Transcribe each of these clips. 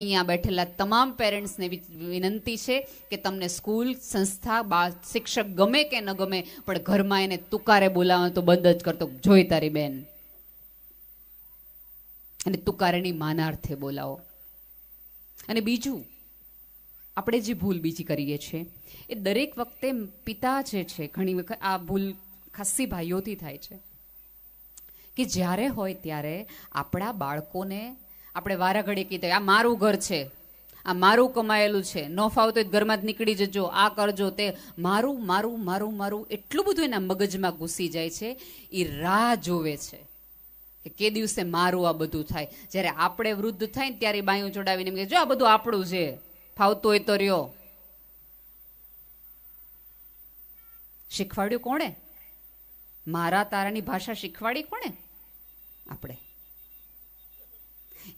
અહીંયા બેઠેલા તમામ પેરેન્ટ્સને વિનંતી છે કે તમને સ્કૂલ, સંસ્થા, બા, શિક્ષક ગમે કે ન ગમે, પણ ઘરમાં એને તુકારે બોલાવવાનું તો બંધ જ કરતો જોઈ તારી બેન. અને તુકારેની માનાર્થે બોલાવો. અને બીજું, આપણે જે ભૂલ બીજી કરીએ છીએ, એ દરેક વખતે પિતા જે છે, ઘણી વખત આ ભૂલ ખાસી ભાઈઓથી થાય છે. કે જ્યારે હોય ત્યારે આપણા બાળકોને આપણે વારાઘડી કીધું, આ મારું ઘર છે, આ મારું કમાયેલું છે. ન ફાવતો ઘરમાં જ નીકળી જજો, આ કરજો તે. મારું મારું મારું મારું એટલું બધું એના મગજમાં ઘૂસી જાય છે એ રાહ જોવે છે કે કે દિવસે મારું આ બધું થાય. જ્યારે આપણે વૃદ્ધ થાય ને ત્યારે બાયું ચડાવીને એમ કે, જો આ બધું આપણું છે ફાવતો હોય તો રહ્યો. શીખવાડ્યું કોણે? મારા તારાની ભાષા શીખવાડી કોણે? આપણે.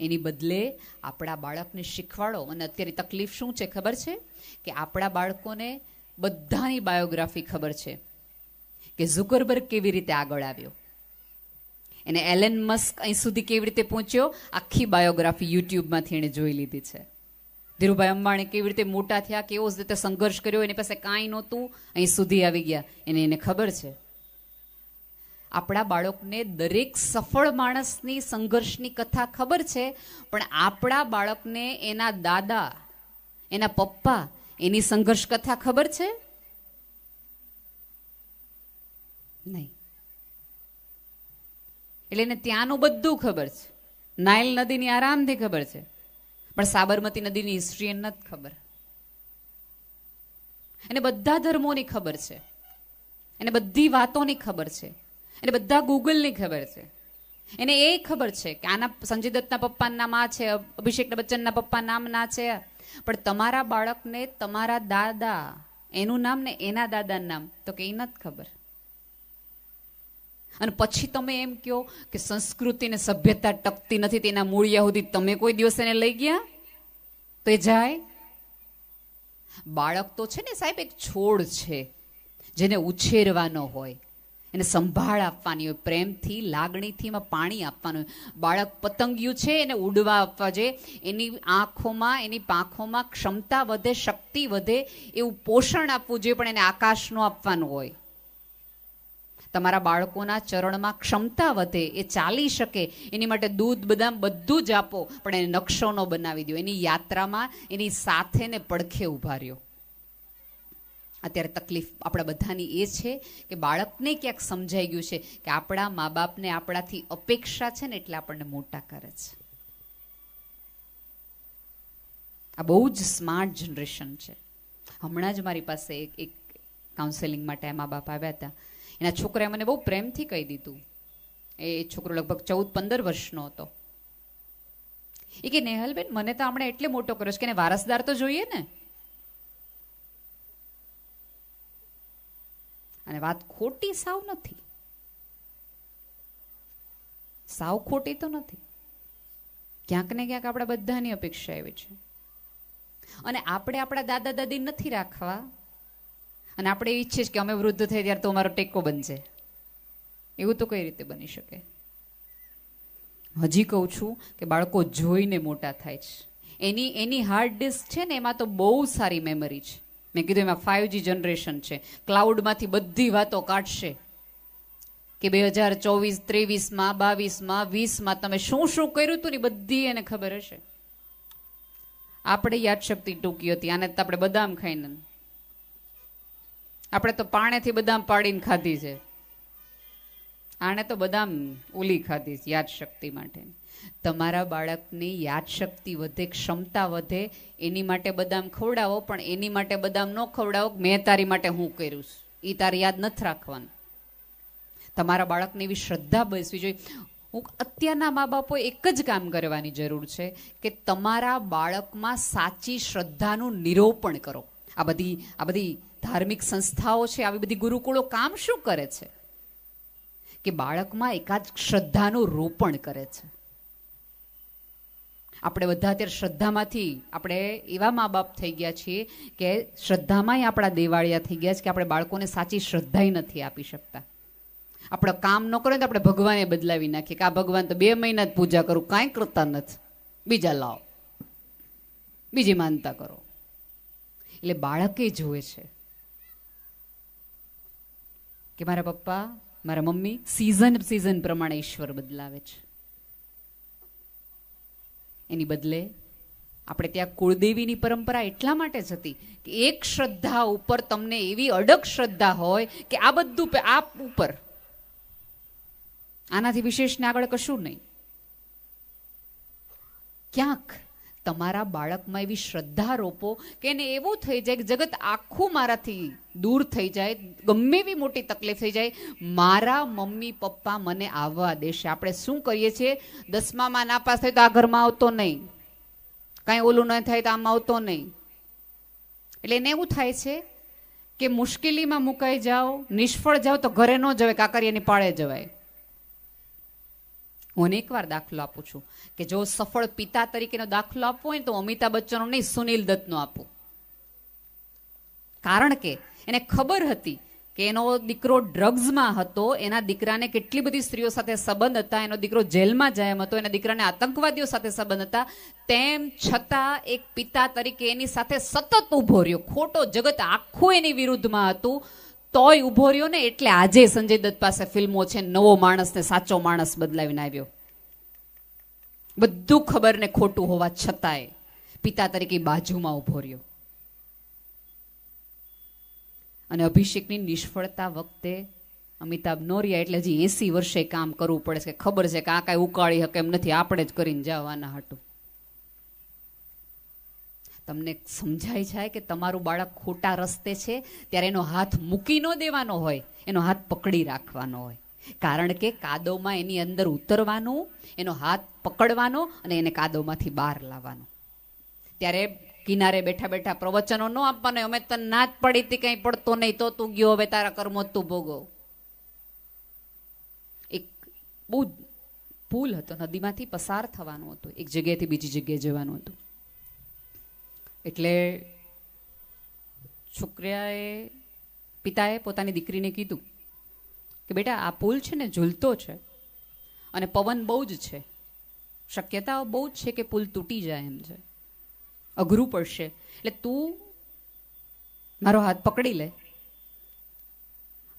એની બદલે આપણા બાળકને શીખવાડો. અને અત્યારે તકલીફ શું છે ખબર છે? કે આપણા બાળકોને બધાની બાયોગ્રાફી ખબર છે કે ઝુકરબર્ગ કેવી રીતે આગળ આવ્યો. એને એલેન મસ્ક અહીં સુધી કેવી રીતે પહોંચ્યો? આખી બાયોગ્રાફી યુટ્યુબમાંથી એણે જોઈ લીધી છે. ધીરુભાઈ અંબાણી કેવી રીતે મોટા થયા, કેવો રીતે સંઘર્ષ કર્યો, એની પાસે કાંઈ નહોતું. અહીં સુધી આવી ગયા. એને એને ખબર છે. આપણા બાળકને દરેક સફળ માણસની સંઘર્ષની કથા ખબર છે, પણ આપણા બાળકને એના દાદા, એના પપ્પા એની સંઘર્ષ કથા ખબર છે? નહીં. એટલે એને ત્યાંનું બધું ખબર છે. નાઇલ નદીની આરામથી ખબર છે. પણ સાબરમતી નદીની હિસ્ટ્રી એને નથી ખબર. એને બધા ધર્મોની ખબર છે. એને બધી વાતોની ખબર છે. એને બધા ગૂગલની ખબર છે. એને એ ખબર છે કે આના સંજય દત્તના પપ્પાના નામ છે, અભિષેક બચ્ચનના પપ્પા નામ ના છે. પણ તમારા બાળકને તમારા દાદા, એનું નામ ને એના દાદાનું નામ, તો કે એ નથી ખબર. અને પછી તમે એમ કહો કે સંસ્કૃતિ ને સભ્યતા ટકતી નથી, તેના મૂળિયા સુધી તમે કોઈ દિવસ એને લઈ ગયા? તો એ જાય? બાળક તો છે ને સાહેબ એક છોડ છે, જેને ઉછેરવાનો હોય. એને સંભાળ આપવાની હોય, પ્રેમથી લાગણીથી એમાં પાણી આપવાનું હોય. બાળક પતંગિયું છે, એને ઉડવા આપવા જોઈએ. એની આંખોમાં, એની પાંખોમાં ક્ષમતા વધે, શક્તિ વધે, એવું પોષણ આપવું જોઈએ, પણ એને આકાશનું આપવાનું હોય. તમારા બાળકોના ચરણમાં ક્ષમતા વધે, એ ચાલી શકે. એની માટે દૂધ બદામ બધું જ આપો, પણ એને નકશો ન બનાવી દો. એની યાત્રામાં એની સાથે ને પડખે ઊભા રહ્યો. અત્યારે તકલીફ આપણા બધાની એ છે કે બાળકને ક્યાંક સમજાઈ ગયું છે કે આપણા મા બાપને આપણાથી અપેક્ષા છે ને એટલે આપણને મોટા કરે છે. આ બહુ જ સ્માર્ટ જનરેશન છે. હમણાં જ મારી પાસે એક એક કાઉન્સેલિંગ માટે મા બાપ આવ્યા હતા. એના છોકરાએ મને બહુ પ્રેમથી કહી દીધું. એ છોકરો લગભગ ચૌદ, પંદર વર્ષનો હતો. એ કે, નેહલબેન, મને તો હમણાં એટલે મોટો કર્યો છે કે એને વારસદાર તો જોઈએ ને? અને વાત ખોટી સાવ નથી. સાવ ખોટી તો નથી. ક્યાંક ને ક્યાંક આપણા બધાની અપેક્ષા એવી છે. અને આપણે આપણા દાદા દાદી નથી રાખવા. અને આપણે ઈચ્છીએ છીએ કે અમે વૃદ્ધ થઈ ત્યારે તો અમારો ટેકો બનશે. એવું તો કઈ રીતે બની શકે? હજી કહું છું કે બાળકો જોઈને મોટા થાય છે. એની એની હાર્ડ ડિસ્ક છે ને એમાં તો બહુ સારી મેમરી છે. મેં કીધું એમાં ફાઇવજી જનરેશન છે. ક્લાઉડમાંથી બધી વાતો કાઢશે. કે બે હજાર ચોવીસ, ત્રેવીસમાં, બાવીસમાં, વીસમાં તમે શું શું કર્યું હતું ને બધી એને ખબર હશે. આપણે યાદશક્તિ ટૂંકી હતી, આને તો આપણે બદામ ખાઈને. આપણે તો પાણેથી બદામ પાડીને ખાધી છે. આણે તો બદામ ઉલી ખાધી છે, યાદશક્તિ માટે. તમારા બાળકની યાદશક્તિ વધે, ક્ષમતા વધે, એની માટે બદામ ખવડાવો, પણ એની માટે બદામ ન ખવડાવો મેં તારી માટે હું કર્યું એ તારી યાદ નથી રાખવાનું. તમારા બાળકને એવી શ્રદ્ધા બેસવી જોઈએ. હું અત્યારના મા બાપો એક જ કામ કરવાની જરૂર છે કે તમારા બાળકમાં સાચી શ્રદ્ધાનું નિરૂપણ કરો. આ બધી આ બધી ધાર્મિક સંસ્થાઓ છે, આવી બધી ગુરુકુળો કામ શું કરે છે? કે બાળકમાં એકાદ શ્રદ્ધાનું રોપણ કરે છે. આપણે બધા અત્યારે શ્રદ્ધામાંથી આપણે એવા મા બાપ થઈ ગયા છીએ કે શ્રદ્ધામાંય આપણા દેવાળિયા થઈ ગયા છે કે આપણે બાળકોને સાચી શ્રદ્ધાય નથી આપી શકતા. આપણે કામ ન કરે તો આપણે ભગવાને બદલાવી નાખીએ કે આ ભગવાન તો બે મહિના જ પૂજા કરું, કાંઈ કરતા નથી. બીજા લાવો. બીજી માનતા કરો. એટલે બાળકે જુએ છે કે મારા પપ્પા, મારા મમ્મી સિઝન સિઝન પ્રમાણે ઈશ્વર બદલાવે છે. એની બદલે આપણે ત્યાં કુળદેવીની પરંપરા એટલા માટે જ હતી કે એક શ્રદ્ધા ઉપર તમને એવી અડગ શ્રદ્ધા હોય કે આ બધું આ ઉપર. આનાથી વિશેષ ને આગળ કશું નહીં. ક્યાંક તમારા બાળકમાં એવી શ્રદ્ધા રોપો કે એને એવું થઈ જાય કે જગત આખું મારાથી દૂર થઈ જાય, ગમે એવી મોટી તકલીફ થઈ જાય, મારા મમ્મી પપ્પા મને આવવા દેશે. આપણે શું કરીએ છીએ? દસમામાં નાપાસ થાય તો આ ઘરમાં આવતો નહીં. કાંઈ ઓલું ન થાય તો આમ આવતો નહીં. એટલે એને એવું થાય છે કે મુશ્કેલીમાં મુકાઈ જાઓ, નિષ્ફળ જાઓ તો ઘરે ન જવાય, કાકરિયાની પાળે જવાય. હું એકવાર દાખલો આપું છું કે જો સફળ પિતા તરીકેનો દાખલો આપવો હોય તો અમિતાભ બચ્ચનનો નહીં, સુનિલ દત્તનો આપું. કારણ કે એને ખબર હતી કે એનો દીકરો ડ્રગ્સમાં હતો, એના દીકરાને કેટલી બધી સ્ત્રીઓ સાથે સંબંધ હતા, એનો દીકરો જેલમાં જાય હતો, એના દીકરાને આતંકવાદીઓ સાથે સંબંધ હતા. તેમ છતાં એક પિતા તરીકે એની સાથે સતત ઊભો રહ્યો. ખોટો જગત આખું એની વિરુદ્ધમાં હતું. તોય ઊભો રહ્યો ને એટલે આજે સંજય દત્ત પાસે ફિલ્મો છે, નવો માણસ ને સાચો માણસ બદલાવીને આવ્યો. બધું ખબર ને ખોટું હોવા છતાંય પિતા તરીકે બાજુમાં ઊભો રહ્યો. અને અભિષેકની નિષ્ફળતા વખતે અમિતાભ નોરિયા એટલે હજી એસી વર્ષે કામ કરવું પડે છે. ખબર છે કે આ કાંઈ ઉકાળી શકે એમ નથી. આપણે જ કરીને જવાના હાટું. તમને સમજાય જાય કે તમારું બાળક ખોટા રસ્તે છે, ત્યારે એનો હાથ મૂકી ન દેવાનો હોય, એનો હાથ પકડી રાખવાનો હોય. કારણ કે કાદવમાં એની અંદર ઉતરવાનું, એનો હાથ પકડવાનો અને એને કાદવમાંથી બહાર લાવવાનો. ત્યારે કિનારે બેઠા બેઠા પ્રવચનો ન આપવાનો, અમે તને ના જ પડી હતી, કંઈ પડતો નહીં, તો તું ગયો, હવે તારા કર્મો તું ભોગો એક બહુ પુલ હતો, નદીમાંથી પસાર થવાનું હતું, એક જગ્યાએથી બીજી જગ્યાએ જવાનું હતું. એટલે છોકરાએ, પિતાએ પોતાની દીકરીને કીધું કે બેટા, આ પુલ છે ને ઝૂલતો છે અને પવન બહુ જ છે. શક્યતાઓ બહુ જ છે કે પુલ તૂટી જાય એમ છે. અઘરું પડશે. એટલે તું મારો હાથ પકડી લે.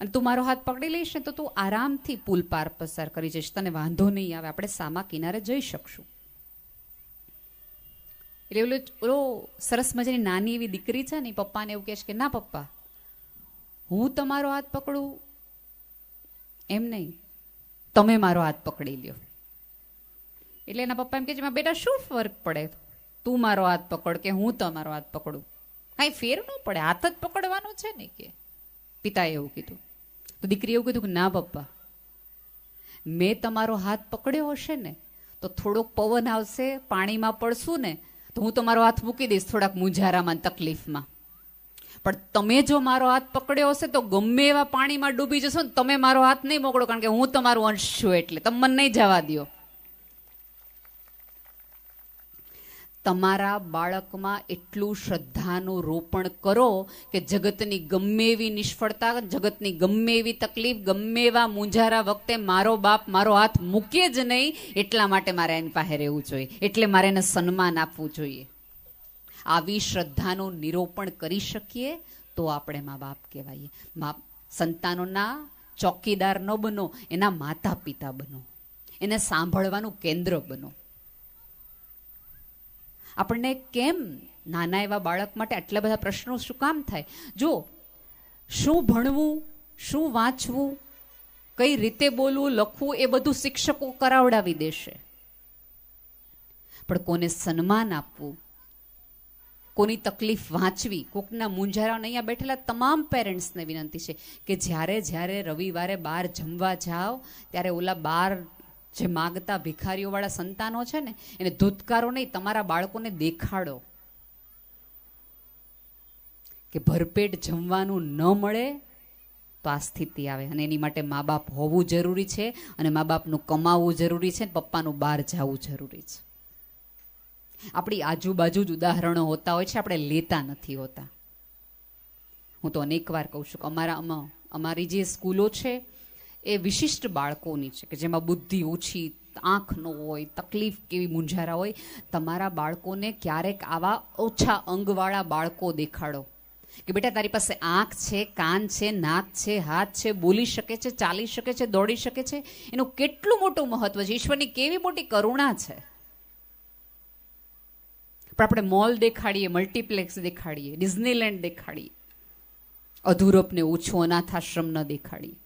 અને તું મારો હાથ પકડી લઈશ ને તો તું આરામથી પુલ પાર પસાર કરી જઈશ. તને વાંધો નહીં આવે. આપણે સામા કિનારે જઈ શકશું. એટલે ઓલો ઓલો સરસ મજાની નાની એવી દીકરી છે ને પપ્પાને એવું કહે છે કે, ના પપ્પા, હું તમારો હાથ પકડું? એમ નહીં. તમે મારો હાથ પકડી લ્યો. એટલે એના પપ્પા એમ કે બેટા, શું ફરક પડે? તું મારો હાથ પકડ કે હું તમારો હાથ પકડું? કાંઈ ફેર ન પડે. હાથ જ પકડવાનો છે ને કે. પિતાએ એવું કીધું. તો દીકરીએ એવું કીધું કે, ના પપ્પા, મેં તમારો હાથ પકડ્યો હશે ને, તો થોડોક પવન આવશે, પાણીમાં પડશું ને તો હું તમારો હાથ મૂકી દઈશ થોડાક મુંજારામાં તકલીફમાં. પણ તમે જો મારો હાથ પકડ્યો હશે તો ગમે એવા પાણીમાં ડૂબી જશો ને તમે મારો હાથ નહીં મોકલો, કારણ કે હું તમારું અંશ છું એટલે. તમે મને નહીં જવા દો તમારા બાળકમાં એટલું શ્રદ્ધાનું રોપણ કરો કે જગતની ગમે એવી નિષ્ફળતા, જગતની ગમે એવી તકલીફ, ગમે એવા મૂંઝારા વખતે મારો બાપ મારો હાથ મૂકે જ નહીં, એટલા માટે મારે એની પાસે રહેવું જોઈએ. એટલે મારે એને સન્માન આપવું જોઈએ. આવી શ્રદ્ધાનું નિરોપણ કરી શકીએ તો આપણે મા બાપ કહેવાઈએ. મા સંતાનોના ચોકીદાર ન બનો, એના માતા પિતા બનો. એને સાંભળવાનું કેન્દ્ર બનો. આપણને કેમ નાના એવા બાળક માટે આટલા બધા પ્રશ્નો શું કામ થાય? જો શું ભણવું, શું વાંચવું, કઈ રીતે બોલવું, લખવું એ બધું શિક્ષકો કરાવડાવી દેશે. પણ કોને સન્માન આપવું? કોની તકલીફ વાંચવી? કોકના મૂંઝારા અહીંયા બેઠેલા તમામ પેરેન્ટ્સને વિનંતી છે કે જ્યારે જ્યારે રવિવારે બહાર જમવા જાઓ, ત્યારે ઓલા બાર જે માગતા ભિખારીઓવાળા સંતાનો છે ને, એને ધૂતકારો નહીં, તમારા બાળકોને દેખાડો. કે ભરપેટ જમવાનું ન મળે, તો આ સ્થિતિ આવે. અને એની માટે મા બાપ હોવું જરૂરી છે, અને મા બાપનું કમાવવું જરૂરી છે પપ્પાનું બહાર જવું જરૂરી છે. આપણી આજુબાજુ જ ઉદાહરણો હોતા હોય છે, આપણે લેતા નથી હોતા. હું તો અનેક વાર કહું છું કે અમારા અમારી જે સ્કૂલો છે એ વિશિષ્ટ બાળકોની છે કે જેમાં બુદ્ધિ ઓછી, આંખ ન હોય, તકલીફ કેવી મૂંઝારા હોય, તમારા બાળકોને ક્યારેક આવા ઓછા અંગવાળા બાળકો દેખાડો. કે બેટા, તારી પાસે આંખ છે, કાન છે, નાક છે, હાથ છે, બોલી શકે છે, ચાલી શકે છે, દોડી શકે છે. એનું કેટલું મોટું મહત્વ છે? ઈશ્વરની કેવી મોટી કરુણા છે? પણ આપણે મોલ દેખાડીએ, મલ્ટીપ્લેક્સ દેખાડીએ, ડિઝનીલેન્ડ દેખાડીએ, અધૂરપને ઓછું અનાથાશ્રમ ન દેખાડીએ.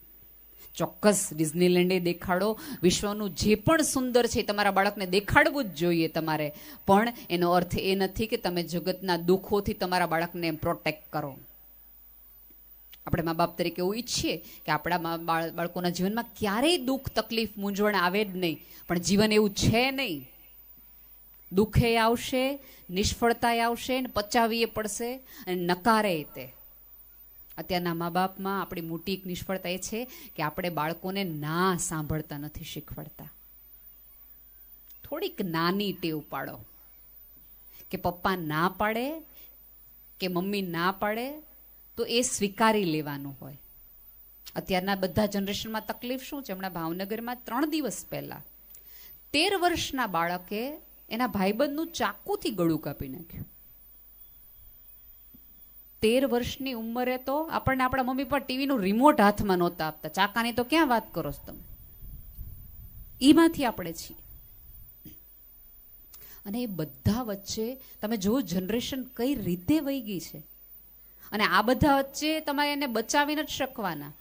ચોક્કસ ડિઝનીલેન્ડે દેખાડો. વિશ્વનું જે પણ સુંદર છે તમારા બાળકને દેખાડવું જ જોઈએ તમારે. પણ એનો અર્થ એ નથી કે તમે જગતના દુઃખોથી તમારા બાળકને પ્રોટેક્ટ કરો. આપણે મા બાપ તરીકે એવું ઈચ્છીએ કે આપણા બાળકોના જીવનમાં ક્યારેય દુઃખ તકલીફ મૂંઝવણ આવે જ નહીં. પણ જીવન એવું છે નહીં. દુઃખે આવશે, નિષ્ફળતાએ આવશે ને પચાવીએ પડશે અને નકારે તે. અત્યારના મા બાપમાં આપણી મોટી એક નિષ્ફળતા એ છે કે આપણે બાળકોને ના સાંભળતા નથી શીખવાડતા. થોડીક નાની ટેવ પાડો. કે પપ્પા ના પાડે, કે મમ્મી ના પાડે, તો એ સ્વીકારી લેવાનું હોય. અત્યારના બધા જનરેશનમાં તકલીફ શું છે? હમણાં ભાવનગરમાં ત્રણ દિવસ પહેલા તેર વર્ષના બાળકે એના ભાઈબંધનું ચાકુથી ગળું કાપી નાખ્યું. તેર વર્ષની ઉંમરે તો આપણને આપણા મમ્મી પણ ટીવીનું રિમોટ હાથમાં નહોતા આપતા. ચાકાની તો ક્યાં વાત કરો તમે? એમાંથી આપણે છીએ. અને એ બધા વચ્ચે તમે જો જનરેશન કઈ રીતે વહી ગઈ છે? અને આ બધા વચ્ચે તમારે એને બચાવી નથી શકવાના.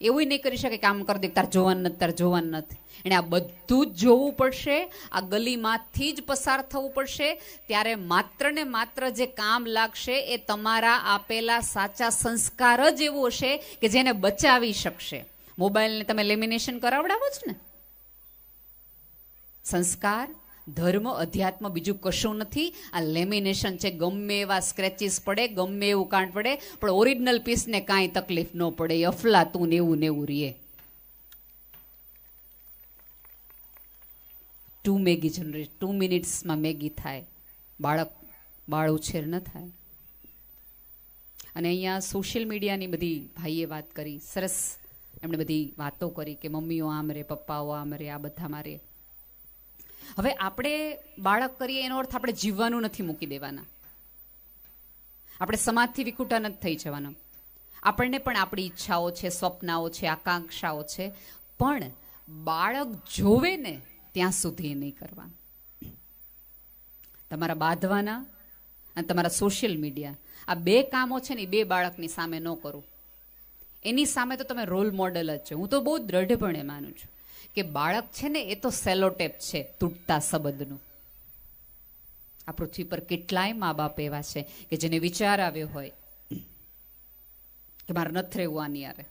એવું નહીં કરી શકે કે આમ કરી દે તાર જોવાનું નથી, તાર જોવાનું નથી. એને આ બધું જ જોવું પડશે, આ ગલીમાંથી જ પસાર થવું પડશે, ત્યારે માત્ર ને માત્ર જે કામ લાગશે એ તમારા આપેલા સાચા સંસ્કાર જ એવું હશે કે જેને બચાવી શકશે. મોબાઈલને તમે લેમિનેશન કરાવડાવો છો ને. સંસ્કાર ધર્મ, અધ્યાત્મ બીજું કશું નથી. આ લેમિનેશન છે, ગમે એવા સ્ક્રેચીસ પડે, ગમે એવું કાંડ પડે, પણ ઓરિજિનલ પીસને કાંઈ તકલીફ ન પડે. અફલાતું ને એવું ને એવું રીએ. ટુ મેગી જનરેટ ટુ મિનિટ્સમાં મેગી થાય. બાળક, બાળ ઉછેર ન થાય. અને અહીંયા સોશિયલ મીડિયાની બધી ભાઈએ વાત કરી. સરસ એમણે બધી વાતો કરી કે મમ્મીઓ આમ રે, પપ્પાઓ આમ રે, આ બધા રે. હવે આપણે બાળક કરીએ એનો અર્થ આપણે જીવવાનું નથી મૂકી દેવાના. આપણે સમાજથી વિખૂટા નથી થઈ જવાના. આપણને પણ આપણી ઈચ્છાઓ છે, સ્વપ્નાઓ છે, આકાંક્ષાઓ છે, પણ બાળક જોવે ને ત્યાં સુધી એ નહીં કરવાનું તમારા બાંધવાના અને તમારા સોશિયલ મીડિયા, આ બે કામો છે ને એ બે બાળકની સામે ન કરું. એની સામે તો તમે રોલ મોડલ જ છો. હું તો બહુ દ્રઢપણે માનું છું. કે બાળક છે ને, એ તો સેલોટેપ છે, તૂટતા સંબંધનું આ પૃથ્વી પર કેટલાય મા બાપ એવા છે કે જેને વિચાર આવ્યો હોય કે મારે નથી રહેવું આની યારે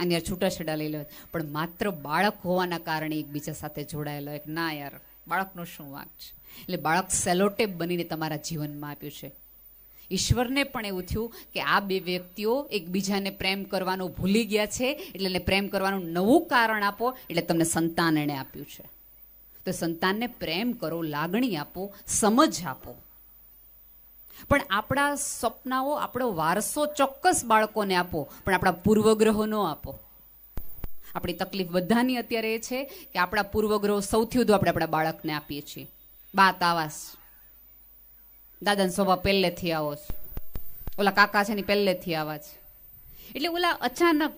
આની યાર છૂટાછેડા લઈ લેવા પણ માત્ર બાળક હોવાના કારણે એકબીજા સાથે જોડાયેલો એક ના યાર, બાળકનો શું વાંક છે? એટલે બાળક સેલોટેપ બનીને તમારા જીવનમાં આપ્યું છે. ઈશ્વરને પણ એવું થયું કે આ બે વ્યક્તિઓ એકબીજાને પ્રેમ કરવાનું ભૂલી ગયા છે, એટલે એને પ્રેમ કરવાનું નવું કારણ આપો, એટલે તમને સંતાન એણે આપ્યું છે. તો સંતાનને પ્રેમ કરો, લાગણી આપો, સમજ આપો. પણ આપણા સપનાઓ, આપણો વારસો ચોક્કસ બાળકોને આપો, પણ આપણા પૂર્વગ્રહો ન આપો. આપણી તકલીફ બધાની અત્યારે એ છે કે આપણા પૂર્વગ્રહો સૌથી વધુ આપણે આપણા બાળકને આપીએ છીએ. બાત આવાસ. દાદાનો સ્વભાવ પહેલેથી આવો છે. ઓલા કાકા છે ને પહેલેથી આવા છે. એટલે ઓલા અચાનક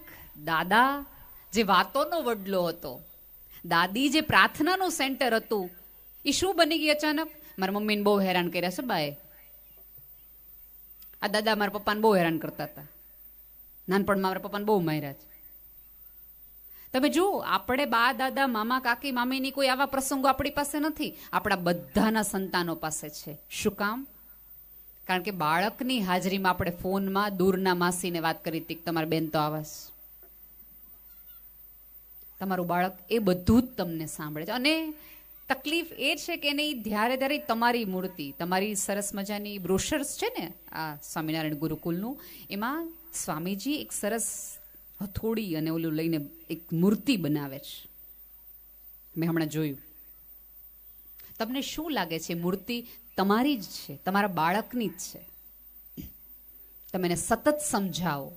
દાદા જે વાતોનો વડલો હતો, દાદી જે પ્રાર્થનાનું સેન્ટર હતું એ શું બની ગઈ અચાનક? મારા મમ્મીને બહુ હેરાન કર્યા છે બાએ. આ દાદા મારા પપ્પાને બહુ હેરાન કરતા હતા. નાનપણમાં મારા પપ્પાને બહુ માર્યા છે. તમે જુઓ, આપણે બા, દાદા, મામા, કાકી, મામીની કોઈ આવા પ્રસંગો આપણી પાસે નથી. આપણા બધાના સંતાનો પાસે છે. શું કામ? કારણ કે બાળકની હાજરીમાં આપણે ફોનમાં દૂરના માસીને વાત કરી હતી તમારી બેન તો આવાસ તમારું બાળક એ બધું જ તમને સાંભળે છે. અને તકલીફ એ છે કે એને ધ્યારે ધ્યારે તમારી મૂર્તિ, તમારી સરસ મજાની બ્રોશર્સ છે ને, આ સ્વામિનારાયણ ગુરુકુલનું, એમાં સ્વામીજી એક સરસ હથોડી અને ઓલું લઈને એક મૂર્તિ બનાવે છે. મેં હમણાં જોયું. તમને શું લાગે છે, મૂર્તિ તમારી જ છે, તમારા બાળકની જ છે? તમે એને સતત સમજાવો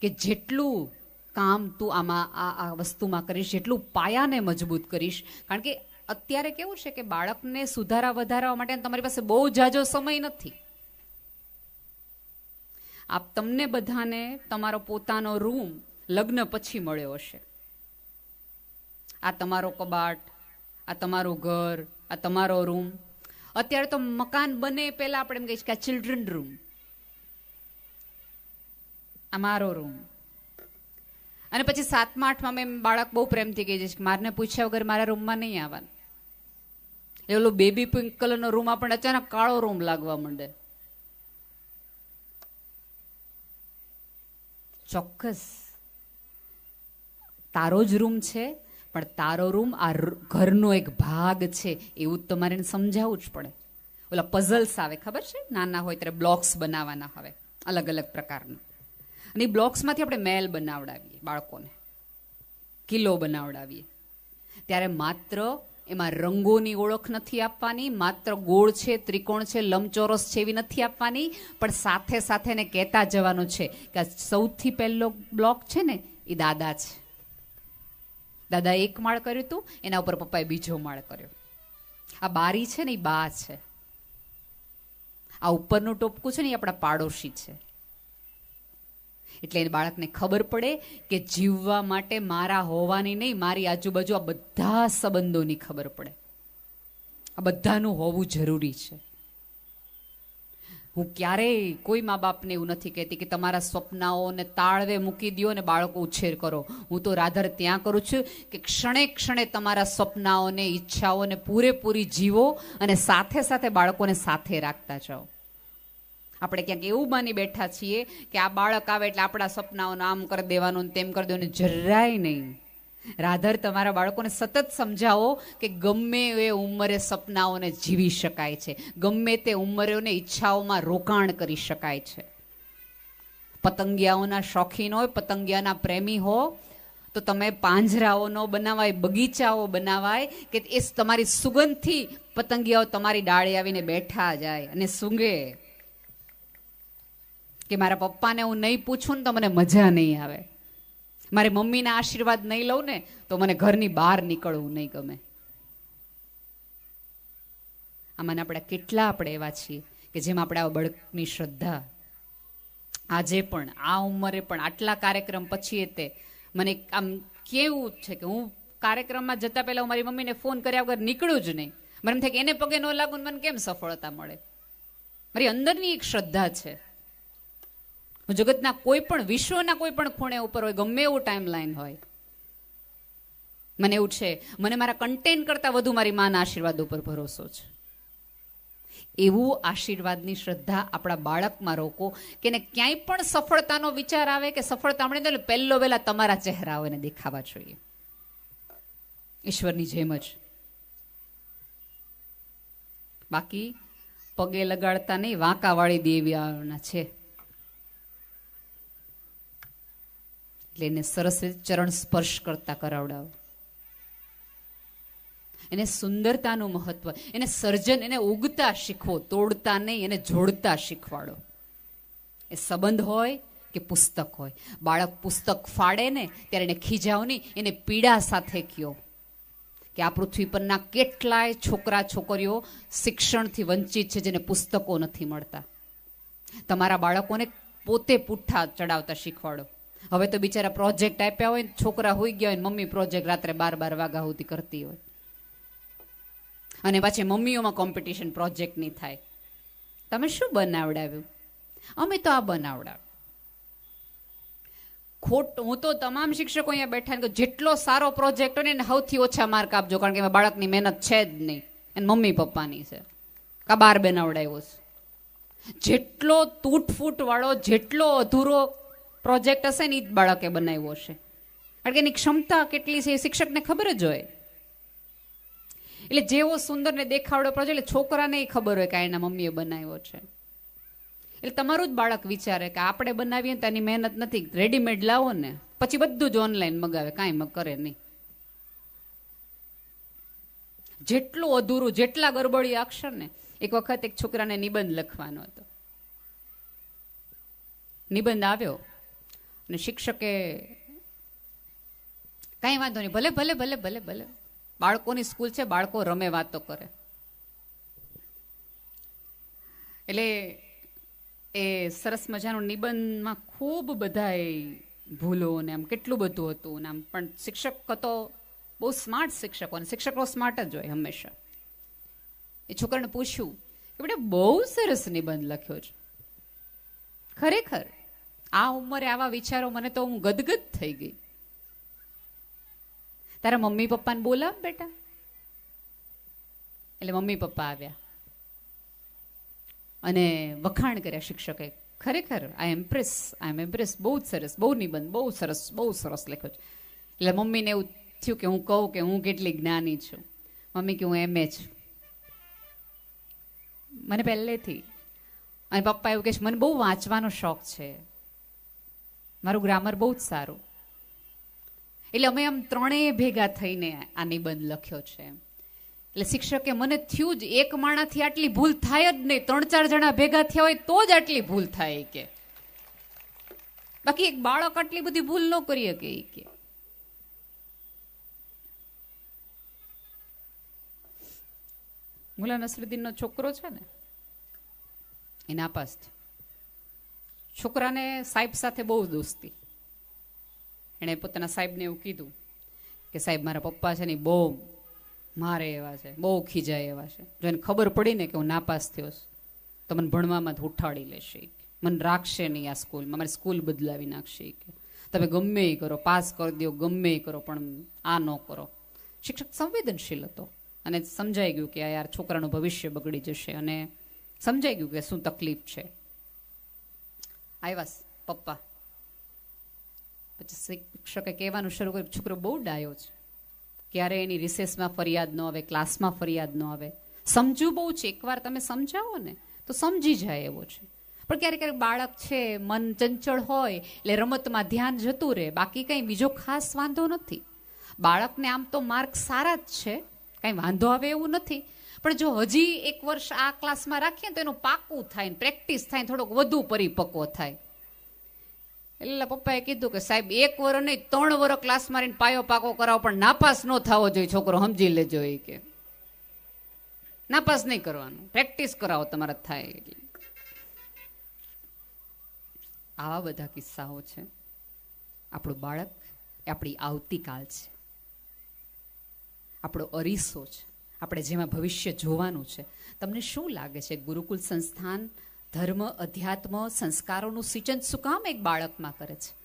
કે જેટલું કામ તું આમાં, આ આ વસ્તુમાં કરીશ, જેટલું પાયાને મજબૂત કરીશ. કારણ કે અત્યારે કેવું છે કે બાળકને સુધારા વધારવા માટે તમારી પાસે બહુ જાજો સમય નથી. આપ તમને બધાને તમારો પોતાનો રૂમ લગ્ન પછી મળ્યો હશે. આ તમારો કબાટ, આ તમારું ઘર, આ તમારો રૂમ. અત્યારે તો મકાન બને પહેલા આપણે એમ છીએ કે આ ચિલ્ડ્રન રૂમ આ મારો રૂમ. અને પછી સાતમા આઠમાં મેં બાળક બહુ પ્રેમથી કહી જઈશ કે મારને પૂછ્યા વગર મારા રૂમમાં નહીં આવવાનું. એ ઓલો બેબી પિંક કલરનો રૂમ આપણને અચાનક કાળો રૂમ લાગવા માંડે. ચોક્કસ. તારો જ રૂમ છે, પણ તારો રૂમ આ ઘરનો એક ભાગ છે, એવું જ તમારે સમજાવવું જ પડે. ઓલા પઝલ્સ આવે, ખબર છે? નાના હોય ત્યારે બ્લોક્સ બનાવવાના હવે, અલગ અલગ પ્રકારના. અને એ બ્લોક્સમાંથી આપણે મેલ બનાવડાવીએ બાળકોને. કિલ્લો બનાવડાવીએ. ત્યારે માત્ર એમાં રંગોની ઓળખ નથી આપવાની, માત્ર ગોળ છે, ત્રિકોણ છે, લંબચોરસ છે એવી નથી આપવાની, પણ સાથે સાથે એને કહેતા જવાનું છે કે સૌથી પહેલો બ્લોક છે ને, એ દાદા છે. દાદા એક માળ કર્યું હતું એના ઉપર પપ્પાએ બીજો માળ કર્યો. આ બારી છે ને, એ બા છે. આ ઉપરનું ટોપકું છે ને, એ આપણા પાડોશી છે. એટલે એ બાળકને ખબર પડે કે જીવવા માટે મારા હોવાની નહીં, મારી આજુબાજુ આ બધા સંબંધોની ખબર પડે. આ બધાનું હોવું જરૂરી છે. હું ક્યારેય કોઈ મા બાપને એવું નથી કહેતી કે તમારા સ્વપ્નાઓને તાળવે મૂકી દો અને બાળકો ઉછેર કરો. હું તો રાધર ત્યાં કરું છું કે ક્ષણે ક્ષણે તમારા સ્વપ્નાઓને, ઈચ્છાઓને પૂરેપૂરી જીવો અને સાથે સાથે બાળકોને સાથે રાખતા જાઓ. આપણે ક્યાંક એવું માની બેઠા છીએ કે આ બાળક આવે એટલે આપણા સપનાઓને આમ કરી દેવાનું તેમ કરી દેવાનું જરાય નહીં. રાધર, તમારા બાળકોને સતત સમજાવો કે ગમે એ ઉંમરે સપનાઓને જીવી શકાય છે, ગમે તે ઉંમરેઓને ઈચ્છાઓમાં રોકાણ કરી શકાય છે. પતંગિયાઓના શોખીન હોય, પતંગિયાના પ્રેમી હો, તો તમે પાંજરાઓ ન બનાવાય, બગીચાઓ બનાવાય, કે એ તમારી સુગંધથી પતંગિયાઓ તમારી ડાળે આવીને બેઠા જાય અને સૂંઘે. કે મારા પપ્પાને હું નહીં પૂછું ને તો મને મજા નહીં આવે. મારે મમ્મીના આશીર્વાદ નહીં લઉં ને તો મને ઘરની બહાર નીકળવું નહીં ગમે. આમાં આપણે કેટલા આપણે એવા છીએ કે જેમાં આપણે આ બળકની શ્રદ્ધા. આજે પણ, આ ઉંમરે પણ, આટલા કાર્યક્રમ પછી તે. મને આમ કેવું છે કે હું કાર્યક્રમમાં જતા પહેલા હું મારી મમ્મીને ફોન કર્યા વગર નીકળું જ નહીં. મને એમ થાય કે એને પગે ન લાગુ મને કેમ સફળતા મળે? મારી અંદરની એક શ્રદ્ધા છે. જગતના કોઈ પણ, વિશ્વના કોઈ પણ ખૂણે ઉપર હોય, ગમે એવું ટાઈમ લાઈન હોય, મને એવું છે, મને મારા કન્ટેન્ટ કરતાં વધુ મારી માના આશીર્વાદ ઉપર ભરોસો છે. એવું આશીર્વાદની શ્રદ્ધા આપણા બાળકમાં રોકો કે એને ક્યાંય પણ સફળતાનો વિચાર આવે કે સફળતા મળે તો પહેલો વહેલા તમારા ચહેરાઓ એને દેખાવા જોઈએ. ઈશ્વરની જેમ જ. બાકી પગે લગાડતા નહીં વાંકાવાળી દેવીઓના છે. એટલે એને સરસ રીતે ચરણ સ્પર્શ કરતા કરાવડાવો. એને સુંદરતાનું મહત્વ, એને સર્જન, એને ઉગતા શીખવો, તોડતા નહીં, એને જોડતા શીખવાડો. એ સંબંધ હોય કે પુસ્તક હોય. બાળક પુસ્તક ફાડે ને, ત્યારે એને ખીજાવ નહીં, એને પીડા સાથે કયો. કે આ પૃથ્વી પરના કેટલાય છોકરા, છોકરીઓ શિક્ષણથી વંચિત છે જેને પુસ્તકો નથી મળતા. તમારા બાળકોને પોતે પુઠ્ઠા ચડાવતા શીખવાડો. હવે તો બિચારા પ્રોજેક્ટ આપ્યા હોય છોકરા હોઈ ગયા હોય મમ્મી પ્રોજેક્ટ રાત્રે બાર બાર વાગ્યા સુધી કરતી હોય. અને પાછી મમ્મીઓમાં કોમ્પિટિશન પ્રોજેક્ટની થાય. તમે શું બનાવડાવ્યું? અમે તો આ બનાવડાવ્યું. ખોટ હું તો તમામ શિક્ષકો અહીંયા બેઠા ને જેટલો સારો પ્રોજેક્ટ હોય ને સૌથી ઓછા માર્ક આપજો, કારણ કે એમાં બાળકની મહેનત છે જ નહીં. એને મમ્મી પપ્પાની છે. કા બાર બનાવડાવ્યો છે? જેટલો તૂટફૂટ વાળો જેટલો અધૂરો પ્રોજેક્ટ હશે ને એ જ બાળકે બનાવ્યો હશે. કારણ કે એની ક્ષમતા કેટલી છે એ શિક્ષકને ખબર જ હોય. એટલે જેવો સુંદર ને દેખાવડો પ્રોજેક્ટ, એટલે છોકરાને એ ખબર હોય કે એના મમ્મીએ બનાવ્યો છે. એટલે તમારું જ બાળક વિચારે કે આપણે બનાવીએ ને તો એની મહેનત નથી. રેડીમેડ લાવો ને. પછી બધું જ ઓનલાઈન મગાવે, કાંઈ કરે નહીં. જેટલું અધૂરું, જેટલા ગરબડી અક્ષર ને, એક વખત એક છોકરાને નિબંધ લખવાનો હતો. નિબંધ આવ્યો. અને શિક્ષકે કાંઈ વાંધો નહીં, ભલે ભલે ભલે ભલે ભલે. બાળકોની સ્કૂલ છે, બાળકો રમે, વાતો કરે. એટલે એ સરસ મજાનું નિબંધમાં ખૂબ બધા એ ભૂલો ને આમ કેટલું બધું હતું ને આમ, પણ શિક્ષક તો બહુ સ્માર્ટ શિક્ષકો અને શિક્ષકો સ્માર્ટ જ હોય હંમેશા. એ છોકરાને પૂછ્યું કે બેટા બહુ સરસ નિબંધ લખ્યો છે. ખરેખર? આ ઉંમરે આવા વિચારો મને તો હું ગદગદ થઈ ગઈ. તારા મમ્મી પપ્પાને બોલાવ બેટા. એટલે મમ્મી પપ્પા આવ્યા. અને વખાણ કર્યા શિક્ષકે. ખરેખર આઈ એમ્પ્રેસ આઈ એમ એમ્પ્રેસ બહુ જ સરસ, બહુ નિબંધ, બહુ સરસ બહુ સરસ લખ્યો છે. એટલે મમ્મીને એવું થયું કે હું કહું કે હું કેટલી જ્ઞાની છું. મમ્મી કે હું એમ એ છું. મને પહેલેથી. અને પપ્પા એવું કહે છે, મને બહુ વાંચવાનો શોખ છે. મારું ગ્રામર બહુ જ સારું. એટલે અમે આમ ત્રણેય ભેગા થઈને આ નિબંધ લખ્યો છે. એટલે શિક્ષકે મને થયું જ એક માણાથી આટલી ભૂલ થાય જ નહીં. ત્રણ ચાર જણા ભેગા થયા હોય તો જ આટલી ભૂલ થાય કે. બાકી એક બાળક આટલી બધી ભૂલ ન કરી શકે કે. મુલા નસરુદ્દીનનો છોકરો છે ને એ નાપાસ છે છોકરાને સાહેબ સાથે બહુ દોસ્તી. એણે પોતાના સાહેબને એવું કીધું કે સાહેબ, મારા પપ્પા છે ને બહુ મારે એવા છે, બહુ ખીજાય એવા છે. જો એને ખબર પડી ને કે હું નાપાસ થયો છું, તો મને ભણવામાં ઉઠાડી લેશે મને રાખશે નહીં આ સ્કૂલમાં, મારી સ્કૂલ બદલાવી નાખશે કે. તમે ગમે એ કરો, પાસ કરી દો, ગમે એ કરો, પણ આ ન કરો. શિક્ષક સંવેદનશીલ હતો અને સમજાઈ ગયું કે આ યાર છોકરાનું ભવિષ્ય બગડી જશે અને સમજાઈ ગયું કે શું તકલીફ છે. આવ્યા સ- પપ્પા, પછી શિક્ષકે કહેવાનું શરૂ કર્યું, છોકરો બહુ ડાયો છે. ક્યારે એની રિસેસમાં ફરિયાદ ન આવે, ક્લાસમાં ફરિયાદ ન આવે. સમજવું બહુ છે. એકવાર તમે સમજાવો ને, તો સમજી જાય એવો છે. પણ ક્યારેક ક્યારેક બાળક છે, મન ચંચળ હોય, એટલે રમતમાં ધ્યાન જતું રહે. બાકી કંઈ બીજો ખાસ વાંધો નથી. બાળકને આમ તો માર્ક સારા જ છે. કંઈ વાંધો આવે એવું નથી. પણ જો હજી એક વર્ષ આ ક્લાસમાં રાખીએ તો એનું પાકું થાય ને પ્રેક્ટિસ થાય થોડોક વધુ પરિપક્વ થાય. એટલે પપ્પાએ કીધું કે સાહેબ, એક વર નહીં, ત્રણ વર ક્લાસ મારીને પાયો પાકો કરાવો, પણ નાપાસ ન થવો જોઈએ. છોકરો સમજી લેજો એ કે. નાપાસ નહીં કરવાનું. પ્રેક્ટિસ કરાવો, તમારે થાય એટલે. આવા બધા કિસ્સાઓ છે. આપણું બાળક એ આપણી આવતીકાલ છે. આપણો અરીસો છે. આપણે જેમાં ભવિષ્ય જોવાનું છે. તમને શું લાગે છે? ગુરુકુલ સંસ્થાન, ધર્મ, અધ્યાત્મ, સંસ્કારોનું સિંચન શું કામ એક બાળકમાં કરે છે?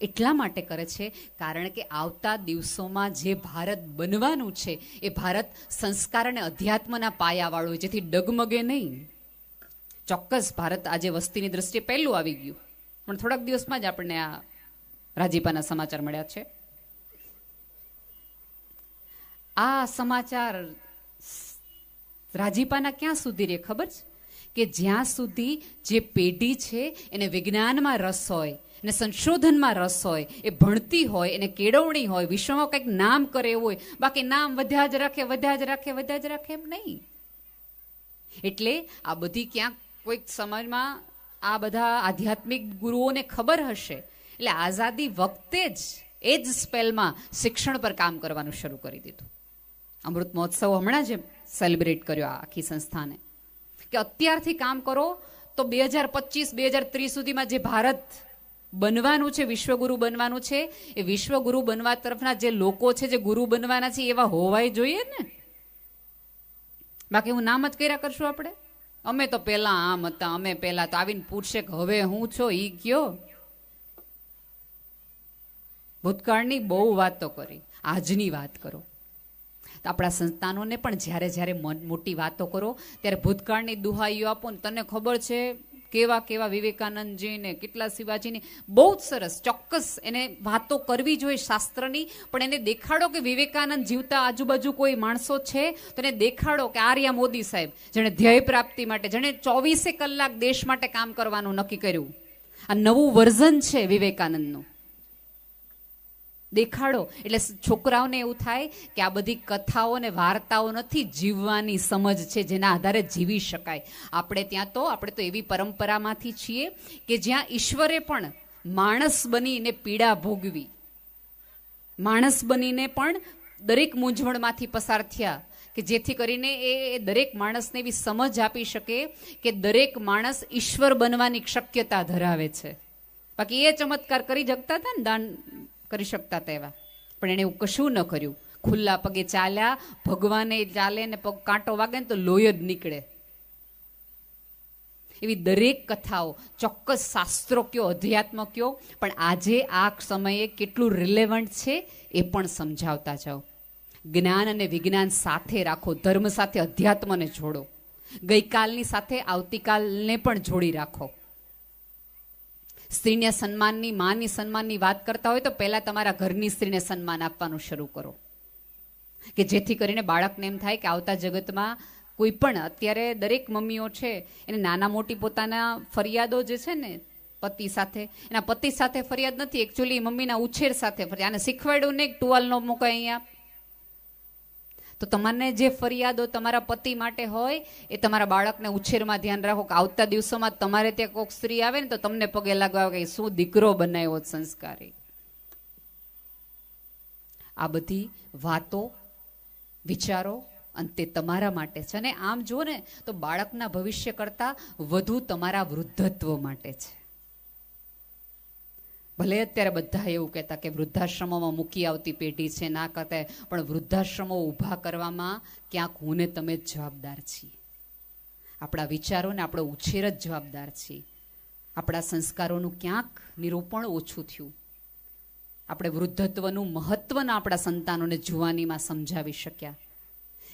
એટલા માટે કરે છે કારણ કે આવતા દિવસોમાં જે ભારત બનવાનું છે, એ ભારત સંસ્કાર અને અધ્યાત્મના પાયાવાળું જેથી ડગમગે નહીં. ચોક્કસ ભારત આજે વસ્તીની દ્રષ્ટિએ પહેલું આવી ગયું. પણ થોડાક દિવસમાં જ આપણને આ રાજીપાના સમાચાર મળ્યા છે. આ સમાચાર રાજીપાના ક્યાં સુધી રે ખબર છે? કે જ્યાં સુધી જે પેઢી છે એને વિજ્ઞાનમાં રસ હોય, એને સંશોધનમાં રસ હોય, એ ભણતી હોય, એને કેળવણી હોય, વિશ્વમાં કંઈક નામ કરે હોય, બાકી નામ વધ્યા જ રાખે, વધ્યા જ રાખે, વધ્યા જ રાખે એમ નહીં. એટલે આ બધી ક્યાંક કોઈક સમાજમાં આ બધા આધ્યાત્મિક ગુરુઓને ખબર હશે. એટલે આઝાદી વખતે જ, એ જ સ્પેલમાં શિક્ષણ પર કામ કરવાનું શરૂ કરી દીધું. અમૃત મહોત્સવ હમણાં જ સેલિબ્રેટ કર્યો આ આખી સંસ્થાને. કે અત્યારથી કામ કરો તો બે હજાર પચીસ, બે હજાર ત્રીસ સુધીમાં જે ભારત બનવાનું છે, વિશ્વગુરુ બનવાનું છે, એ વિશ્વગુરુ બનવા તરફના જે લોકો છે, જે ગુરુ બનવાના છે, એવા હોવાય જોઈએ ને? બાકી હું નામ જ કર્યા કરશું આપણે? અમે તો પેલા આમ હતા, અમે પેલા તો આવીને પૂછશે કે હવે હું છો, ઈ કયો? ભૂતકાળની બહુ વાતો કરી, આજની વાત કરો. તો આપણા સંતાનોને પણ જ્યારે જ્યારે મોટી વાતો કરો, ત્યારે ભૂતકાળની દુહાઈઓ આપો ને તને ખબર છે કેવા કેવા વિવેકાનંદજી ને કેટલા શિવાજીની, બહુ જ સરસ, ચોક્કસ એને વાતો કરવી જોઈએ શાસ્ત્રની, પણ એને દેખાડો કે વિવેકાનંદ જીવતા આજુબાજુ કોઈ માણસો છે, તો એને દેખાડો કે આર્યા મોદી સાહેબ, જેણે ધ્યેય પ્રાપ્તિ માટે, જેણે ચોવીસે કલાક દેશ માટે કામ કરવાનું નક્કી કર્યું. આ નવું વર્ઝન છે વિવેકાનંદનું. દેખાડો. એટલે છોકરાઓને એવું થાય કે આ બધી કથાઓ અને વાર્તાઓ નથી જીવવાની સમજ છે, જેના આધારે જીવી શકાય. આપણે ત્યાં તો, આપણે તો એવી પરંપરામાંથી છીએ કે જ્યાં ઈશ્વરે પણ માણસ બનીને પીડા ભોગવી. માણસ બનીને પણ દરેક મૂંઝવણમાંથી પસાર થયા કે જેથી કરીને એ દરેક માણસને એવી સમજ આપી શકે કે દરેક માણસ ઈશ્વર બનવાની શક્યતા ધરાવે છે. બાકી એ ચમત્કાર કરી શકતા હતા ને દાન કરી શકતા તેવા પણ એણે એવું કશું ન કર્યું. ખુલ્લા પગે ચાલ્યા, ભગવાને ચાલે ને પગ કાંટો વાગે ને તો લોહી જ નીકળે. એવી દરેક કથાઓ, ચોક્કસ શાસ્ત્રો કયો, અધ્યાત્મ કયો, પણ આજે આ સમયે કેટલું રિલેવન્ટ છે એ પણ સમજાવતા જાઓ. જ્ઞાન અને વિજ્ઞાન સાથે રાખો, ધર્મ સાથે અધ્યાત્મને જોડો. ગઈકાલની સાથે આવતીકાલને પણ જોડી રાખો. સ્ત્રીને સન્માનની, માની સન્માનની વાત કરતા હોય તો પહેલા તમારા ઘરની સ્ત્રીને સન્માન આપવાનું શરૂ કરો. કે જેથી કરીને બાળકને એમ થાય કે આવતા જગતમાં કોઈ પણ, અત્યારે દરેક મમ્મીઓ છે, એને નાના મોટી પોતાના ફરિયાદો જે છે ને, પતિ સાથે, એના પતિ સાથે ફરિયાદ નથી. એકચ્યુઅલી મમ્મીના ઉછેર સાથે ફરિયાદ. આને શીખવાડ્યું ને ટુવાલ ન મૂકાય અહીંયા તો તમને જે ફરિયાદો તમારા પતિ માટે હોય, એ તમારા બાળકને ઉછેરમાં ધ્યાન રાખો કે આવતા દિવસોમાં તમારે ત્યાં કોઈક સ્ત્રી આવે ને તો તમને પગે લાગવા કે શું દીકરો બનાવ્યો સંસ્કારી. આ બધી વાતો, વિચારો અને તે તમારા માટે છે. અને આમ જુઓ ને તો બાળકના ભવિષ્ય કરતાં વધુ તમારા વૃદ્ધત્વ માટે છે. ભલે અત્યારે બધા એવું કહેતા કે વૃદ્ધાશ્રમોમાં મૂકી આવતી પેઢી છે ના કરતા પણ વૃદ્ધાશ્રમો ઊભા કરવામાં ક્યાંક હું ને તમે જ જવાબદાર છીએ. આપણા વિચારોને આપણો ઉછેર જ જવાબદાર છીએ. આપણા સંસ્કારોનું ક્યાંક નિરૂપણ ઓછું થયું. આપણે વૃદ્ધત્વનું મહત્વના આપણા સંતાનોને જુવાનીમાં સમજાવી શક્યા.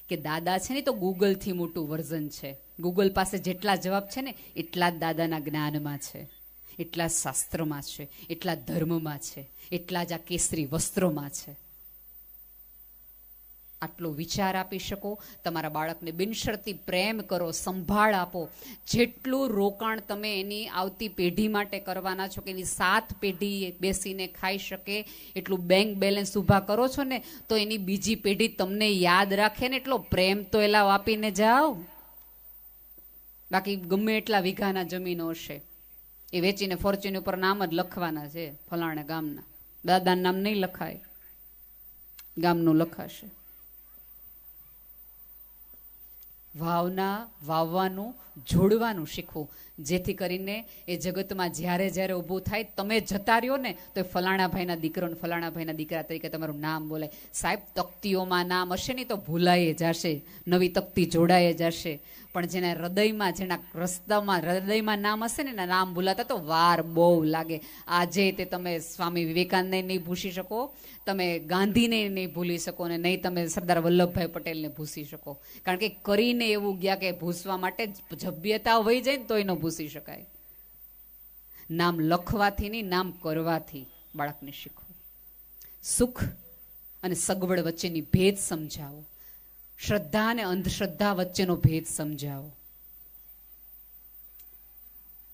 કે દાદા છે ને તો ગૂગલથી મોટું વર્ઝન છે. ગૂગલ પાસે જેટલા જવાબ છે ને, એટલા જ દાદાના જ્ઞાનમાં છે. એટલા શાસ્ત્રમાં છે, એટલા ધર્મમાં છે, એટલા જ આ કેસરી વસ્ત્રોમાં છે. આટલો વિચાર આપી શકો, તમારા બાળકને બિનશરતી પ્રેમ કરો, સંભાળ આપો. જેટલું રોકાણ તમે એની આવતી પેઢી માટે કરવાના છો કે એની સાત પેઢી બેસીને ખાઈ શકે, એટલું બેંક બેલેન્સ ઊભા કરો છો ને, તો એની બીજી પેઢી તમને યાદ રાખે ને, એટલો પ્રેમ તો એલા આપીને જાઓ. બાકી ગમે એટલા વીઘાના જમીનો હશે એ વેચીને ફોર્ચ્યુન ઉપર નામ જ લખવાના છે ફલાણા ગામના. દાદાનું નામ નહીં લખાય. ગામનું લખાશે. વાવના, વાવવાનું, જોડવાનું શીખવું. જેથી કરીને એ જગતમાં જ્યારે જ્યારે ઊભું થાય, તમે જતા રહ્યો ને, તો ફલાણા ભાઈના દીકરો ને ફલાણા ભાઈના દીકરા તરીકે તમારું નામ બોલાય. સાહેબ, તકતીઓમાં નામ હશે નહીં તો ભૂલાઈ જશે. નવી તકતી જોડાઈ જશે. પણ જેના હૃદયમાં, જેના રસ્તામાં, હૃદયમાં નામ હશે ને, એના નામ ભૂલાતા તો વાર બહુ લાગે. આજે તે તમે સ્વામી વિવેકાનંદને નહીં ભૂસી શકો, તમે ગાંધીને નહીં ભૂલી શકો અને નહીં તમે સરદાર વલ્લભભાઈ પટેલને ભૂસી શકો. કારણ કે કરીને એવું ગયા કે ભૂસવા માટે જભ્યતા વહી જાય ને તો એનો ભૂસી શકાય. નામ લખવાથી નહીં, નામ કરવાથી બાળકને શીખવું. સુખ અને સગવડ વચ્ચેની ભેદ સમજાવો. શ્રદ્ધા અને અંધશ્રદ્ધા વચ્ચેનો ભેદ સમજાવો.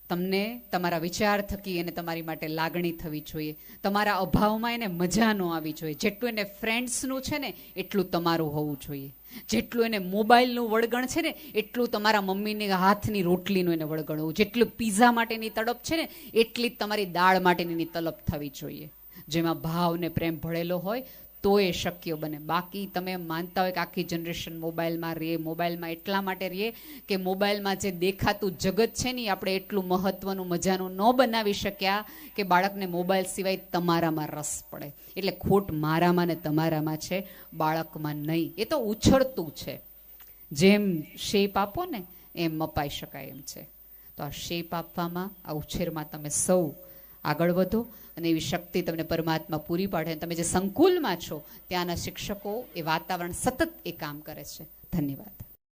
તમને તમારા વિચાર થકી એને તમારી માટે લાગણી થવી જોઈએ. તમારા અભાવમાં એને મજા ન આવી જોઈએ. જેટલું એને ફ્રેન્ડ્સનું છે ને, એટલું તમારું હોવું જોઈએ. જેટલું એને મોબાઈલનું વળગણ છે ને, એટલું તમારા મમ્મીની હાથની રોટલીનું એને વળગણ હોવું. જેટલું પીઝા માટેની તડપ છે ને, એટલી જ તમારી દાળ માટેની તલપ થવી જોઈએ. જેમાં ભાવ ને પ્રેમ ભળેલો હોય તો એ શક્ય બને. બાકી તમે માનતા હોય કે આખી જનરેશન મોબાઈલમાં રહે મોબાઈલમાં એટલા માટે રહીએ કે મોબાઈલમાં જે દેખાતું જગત છે ને આપણે એટલું મહત્વનું, મજાનું ન બનાવી શક્યા કે બાળકને મોબાઈલ સિવાય તમારામાં રસ પડે. એટલે ખોટ મારામાં ને તમારામાં છે, બાળકમાં નહીં. એ તો ઉછળતું છે. જેમ શેપ આપો ને, એમ મપાઈ શકાય એમ છે. તો આ શેપ આપવામાં, આ ઉછેરમાં તમે સૌ આગળ વધો અને એવી શક્તિ તમને પરમાત્મા પૂરી પાડે તમે જે સંકુલમાં છો ત્યાંના શિક્ષકો એ વાતાવરણ સતત એ કામ કરે છે. ધન્યવાદ.